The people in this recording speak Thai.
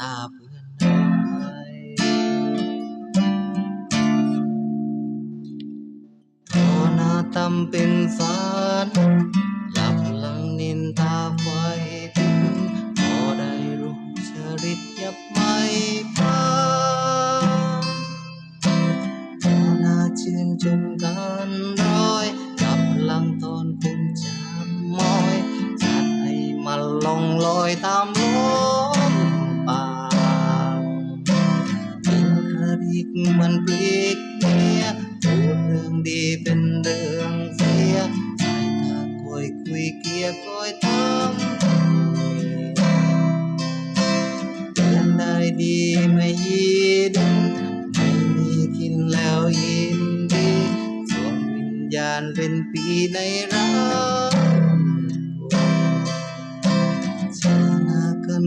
ตาเพื่อนได้ทอหน้าตำเป็นสารหลับหลังนินทาไฟถึงพอได้รู้ชริตยับไม่พาพอหน้าชื่นจนกันร้อยกับหลังตอนคุณจำมอยจัดให้มันลงลอยตามลม มันปลีกเมียพูดเรื่องดีเป็นเรื่องเสียใจถ้าคุยคุยเกียก้อยทำเตือนได้ดีไม่ยินไม่มีกินแล้วยินดีสวมวิญญาณเป็นปีในรักชนากัน